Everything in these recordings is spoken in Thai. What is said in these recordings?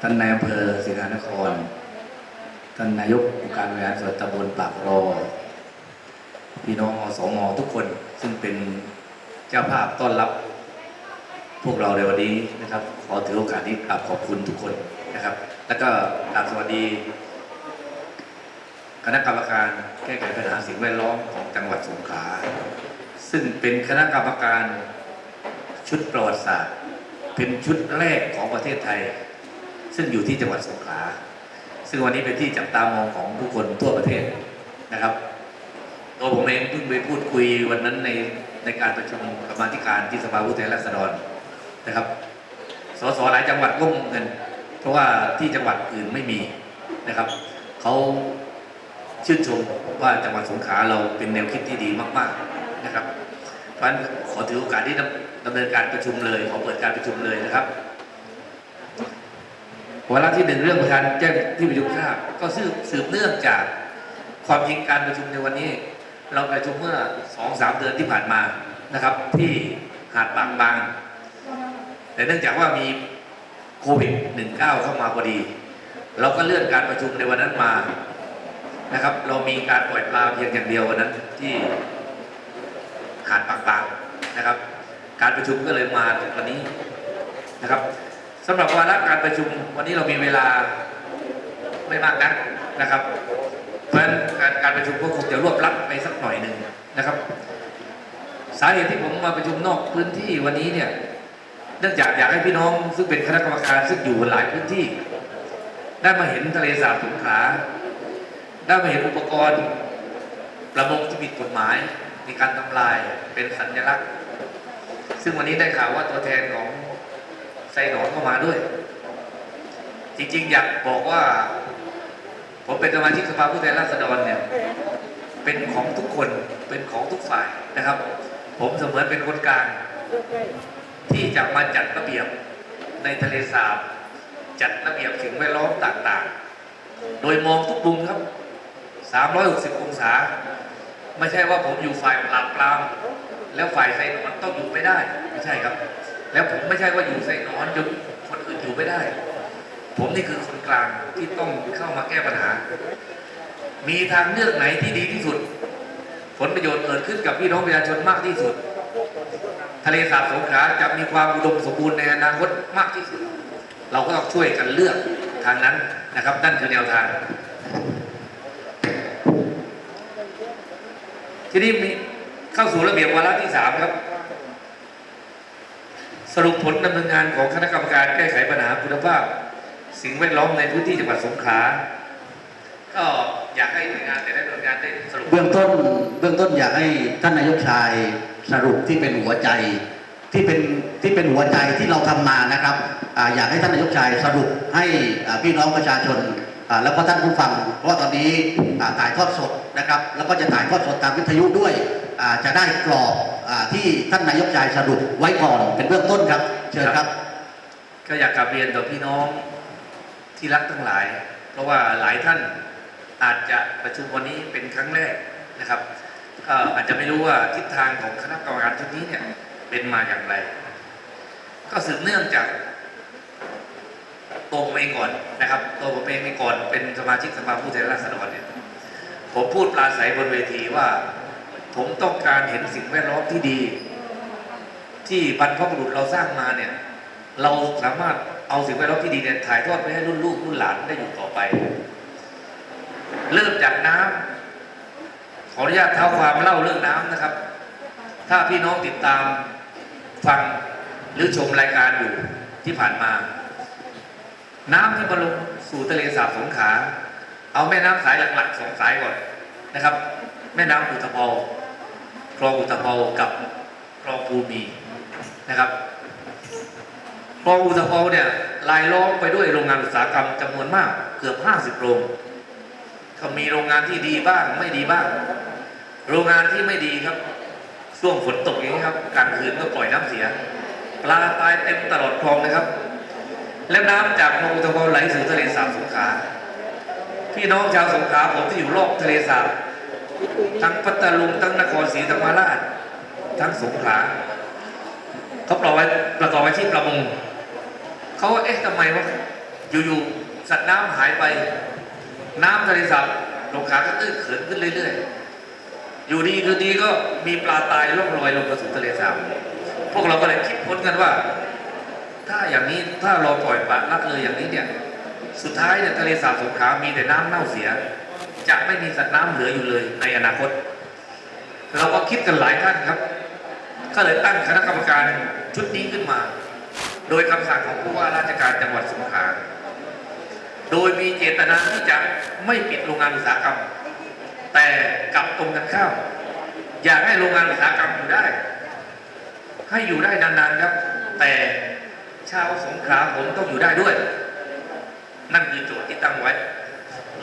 ท่านนายอำเภอศรีหานคร ท่านนายกองค์การบริหารส่วนตำบลปากรอ พี่น้องอสมทุกคนซึ่งเป็นเจ้าภาพต้อนรับ พวกเราในวันนี้นะครับ ขอถือโอกาสนี้กราบขอบคุณทุกคนนะครับ แล้วก็กราบสวัสดี คณะกรรมการแก้ไขปัญหาสิ่งแวดล้อมของจังหวัดสงขลาซึ่งเป็นคณะกรรมการชุดประวัติศาสตร์ เป็นชุดแรกของประเทศไทย ซึ่งอยู่ที่จังหวัดสงขลาซึ่งวันนี้เป็นที่จับตามองของผู้คนทั่วประเทศนะครับตัวผมเองเพิ่งไปพูดคุยวันนั้นในในการประชุมกรรมาธิการที่สภาผู้แทนราษฎรนะครับ สสหลายจังหวัดก็งงกันเพราะว่าที่จังหวัดอื่นไม่มีนะครับเขาชื่นชมว่าจังหวัดสงขลาเราเป็นแนวคิดที่ดีมาก ๆนะครับเพราะฉะนั้นขอถือโอกาสที่ดำดำเนินการประชุมเลยขอเปิดการประชุมเลยนะครับ วาระที่หนึ่งเรื่องประธานแจ้งที่ประชุมทราบก็สืบสืบเนื่องจากความจริงการประชุมในวันนี้ เราประชุมเมื่อสองสามเดือนที่ผ่านมานะครับ ที่หาดบางบาง แต่เนื่องจากว่ามีโควิด -19 เข้ามาพอดี เราก็เลื่อนการประชุมในวันนั้นมานะครับ เรามีการปล่อยปลาเพียงอย่างเดียววันนั้นที่หาดบางบางนะครับ การประชุมก็เลยมาถึงวันนี้นะครับ สำหรับวาระการประชุมวันนี้เรามีเวลาไม่มากนักนะครับ เพราะฉะนั้นการการประชุมก็คงจะรวบรัดไปสักหน่อยหนึ่งนะครับ สาเหตุที่ผมมาประชุมนอกพื้นที่วันนี้เนี่ยเนื่องจากอยากให้พี่น้องซึ่งเป็นคณะกรรมการซึ่งอยู่หลายพื้นที่ ได้มาเห็นทะเลสาบสงขลาได้มาเห็นอุปกรณ์ประมงที่ผิดกฎหมาย มีการทำลายเป็นสัญลักษณ์ ซึ่งวันนี้ได้ข่าวว่าตัวแทนของ ไซหนอนก็มาด้วย จริงๆ อยากบอกว่า ผมเป็นสมาชิกสภาผู้แทนราษฎรเนี่ย เป็นของทุกคนเป็นของทุกฝ่ายนะครับ ผมเสมือนเป็นคนกลาง ที่จะมาจัดระเบียบในทะเลสาบจัดระเบียบสิ่งแวดล้อมต่างๆ โดยมองทุกมุมครับ 360 องศา ไม่ใช่ว่าผมอยู่ฝ่ายปราบปราม แล้วฝ่ายไซนอนต้องอยู่ไม่ได้ ไม่ใช่ครับ แล้วผมไม่ใช่ว่าอยู่ไซนอนจนคนอื่นอยู่ไม่ได้ ผมนี่คือคนกลางที่ต้องเข้ามาแก้ปัญหา มีทางเลือกไหนที่ดีที่สุด ผลประโยชน์เกิดขึ้นกับพี่น้องประชาชนมากที่สุด ทะเลสาบสงขลาจะมีความอุดมสมบูรณ์ในอนาคตมากที่สุด เราก็ต้องช่วยกันเลือกทางนั้นนะครับนั่นคือแนวทาง ทีนี้มีเข้าสู่ระเบียบวาระที่สามครับ สรุปผลดำเนินงานของคณะกรรมการแก้ไขปัญหาคุณภาพ สิ่งแวดล้อมในพื้นที่จังหวัดสงขลาก็อยากให้หน่วยงานแต่ละหน่วยงานได้สรุปเบื้องต้นเบื้องต้นอยากให้ท่านนายกชายสรุปที่เป็นหัวใจที่เป็นที่เป็นหัวใจที่เราทำมานะครับออยากให้ท่านนายกชายสรุปให้พี่น้องประชาชนแล้วก็ท่านผู้ฟังเพราะว่าตอนนี้ถ่ายทอดสดนะครับ แล้วก็จะถ่ายทอดสดตามวิทยุด้วย จะได้กรอบอที่ท่านนายกชายสรุปไว้ก่อนเป็นเบื้องต้นครับ เชิญครับ ก็อยากกลับเรียนต่อพี่น้องที่รักทั้งหลาย เพราะว่าหลายท่านอาจจะประชุมวันนี้เป็นครั้งแรกนะครับอาจจะไม่รู้ว่าทิศทางของคณะกรรมการชุดนี้เนี่ยเป็นมาอย่างไร ก็สืบเนื่องจากตัวผมเองก่อนนะครับตัวผมเองก่อนเป็นสมาชิกสภาผู้แทนราษฎรเนี่ยผมพูดปราศัยบนเวทีว่า ผมต้องการเห็นสิ่งแวดล้อมที่ดี ที่บรรพบุรุษเราสร้างมาเนี่ย เราสามารถเอาสิ่งแวดล้อมที่ดีเนี่ยถ่ายทอดไปให้รุ่นลูกรุ่นหลานได้อยู่ต่อไป เริ่มจากน้ำขออนุญาตเท้าความเล่าเรื่องน้ำนะครับ ถ้าพี่น้องติดตามฟังหรือชมรายการอยู่ที่ผ่านมา น้ำที่มาลงสู่ทะเลสาบสงขา เอาแม่น้ำสายหลักๆสองสายก่อนนะครับ แม่น้ำอุตภเปา คลองอุตภเปากับคลองภูมีนะครับคลองอุตภเปาเนี่ยลายล้อมไปด้วยโรงงานอุตสาหกรรมจำนวนมากเกือบ 50 โรงก็มีโรงงานที่ดีบ้างไม่ดีบ้าง โรงงานที่ไม่ดีครับช่วงฝนตกอย่างนี้ครับกลางคืนก็ปล่อยน้ำเสียปลาตายเต็มตลอดคลองเลยครับ และน้ำจากคลองอุตภเปาไหลสู่ทะเลสาบสงขลาพี่น้องชาวสงขลาผมที่อยู่รอบทะเลสาบ ทั้งพัทลุงทั้งนครศรีธรรมราช ทั้งสงขลาเขาประกอไว้ประกอบอาชีพประมงเขาว่าเอ๊ะทำไมวะอยู่ๆสัตว์น้ำหายไป น้ำทะเลสาบลงขาก็ตื้นเขินขึ้นเรื่อยๆ อยู่ดีคือดีก็มีปลาตายล่องลอยลงกระสู่ทะเลสาบพวกเราก็เลยคิดพ้นกันว่า ถ้าอย่างนี้ถ้าเราปล่อยปละละเลยอย่างนี้เนี่ยสุดท้ายเนี่ยทะเลสาบสงขลามีแต่น้ำเน่าเสีย จะไม่มีสัตว์น้ำเหลืออยู่เลยในอนาคต เราก็คิดกันหลายท่านครับ ก็เลยตั้งคณะกรรมการชุดนี้ขึ้นมา โดยคำสั่งของผู้ว่าราชการจังหวัดสงขลาโดยมีเจตนาที่จะไม่ปิดโรงงานอุตสาหกรรม แต่กลับตรงกันข้ามอยากให้โรงงานอุตสาหกรรมอยู่ได้ ให้อยู่ได้นานๆครับ แต่ชาวสงขลาผมต้องอยู่ได้ด้วย นั่นคือโจทย์ที่ตั้งไว้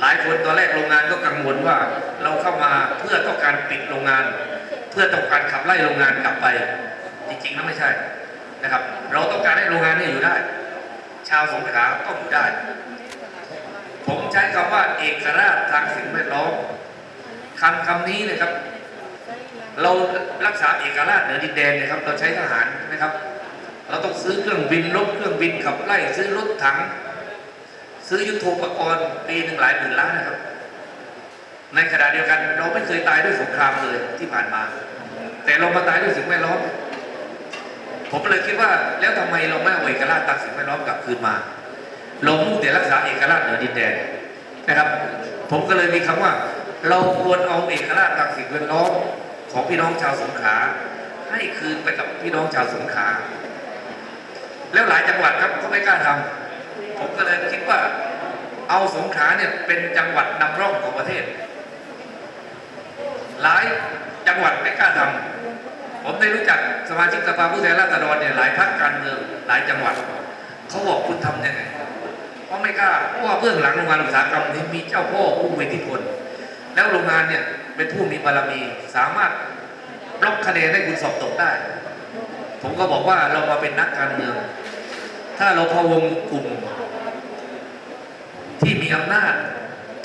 หลายคนตอนแรกโรงงานก็กังวลว่า เราเข้ามาเพื่อต้องการปิดโรงงาน เพื่อต้องการขับไล่โรงงานกลับไป จริงๆแล้วไม่ใช่นะครับ เราต้องการให้โรงงานนี้อยู่ได้ ชาวสงขลาต้องอยู่ได้ ผมใช้คำว่า เอกราชทางสิ่งแวดล้อมคำคำนี้นะครับ เรารักษาเอกราชเหนือดินแดนเนะครับ เราใช้ทหารนะครับ เราต้องซื้อเครื่องบินรบเครื่องบินขับไล่ซื้อรถถัง ซื้อยุทโธปกรณ์ปีหนึ่งหลายหมื่นล้านนะครับ ในขณะเดียวกัน เราไม่เคยตายด้วยสงครามเลยที่ผ่านมา แต่เรามาตายด้วยสิ่งแวดล้อม ผมเลยคิดว่าแล้วทำไมเราไม่เอาเอกราชทางสิ่งแวดล้อมกลับคืนมาเรามุ่งแต่รักษาเอกราชเหนือดินแดนนะครับ ผมก็เลยมีคำว่า เราควรเอาเอกราชทางสิ่งแวดล้อมของพี่น้องชาวสงขลาให้คืนไปกับพี่น้องชาวสงขลาแล้วหลายจังหวัดครับเขาไม่กล้าทำ ผมก็เลยคิดว่า เอาสงขลาเนี่ยเป็นจังหวัดนำร่องของประเทศ หลายจังหวัดไม่กล้าทำผมได้รู้จักสมาชิกสภาผู้แทนราษฎรเนี่ยหลายพรรคการเมืองหลายจังหวัดเขาบอกคุณทำยังไงเพราะไม่กล้าเพราะว่าเบื้องหลังโรงงานอุตสาหกรรมนี้มีเจ้าพ่อผู้มีอิทธิพลแล้วโรงงานเนี่ยเป็นผู้มีบารมีสามารถบล็อกคะแนนให้คุณสอบตกได้ ผมก็บอกว่าเรามาเป็นนักการเมือง ถ้าเราพะวงกลุ่ม ที่มีอำนาจ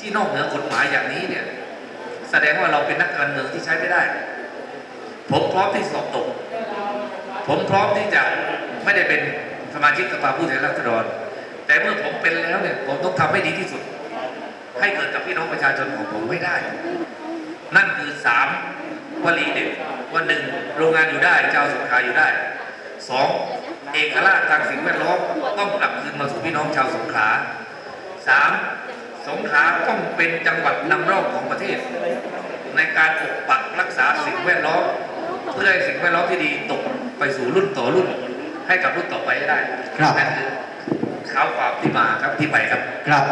ที่นอกเหนือกฎหมายอย่างนี้เนี่ย แสดงว่าเราเป็นนักการเมืองที่ใช้ไม่ได้ ผมพร้อมที่สอบตก ผมพร้อมที่จะไม่ได้เป็นสมาชิกสภาผู้แทนราษฎร แต่เมื่อผมเป็นแล้วเนี่ย ผมต้องทำให้ดีที่สุด ให้เกิดกับพี่น้องประชาชนของผมไม่ได้ นั่นคือสามวลีเด็ดวันหนึ่งโรงงานอยู่ได้เจ้าสงขาอยู่ได้สองเอกราชทางสิ่งแวดล้อมต้องกลับคืนมาสู่พี่น้องชาวสงขลา สามสงขลาต้องเป็นจังหวัดนำร่องของประเทศ ในการปกปักรักษาสิ่งแวดล้อมเพื่อให้สิ่งแวดล้อมที่ดีตกไปสู่รุ่นต่อรุ่น ให้กับรุ่นต่อไปให้ได้ครับ นั่นคือข่าวความที่มาครับที่ไปครับ ครับ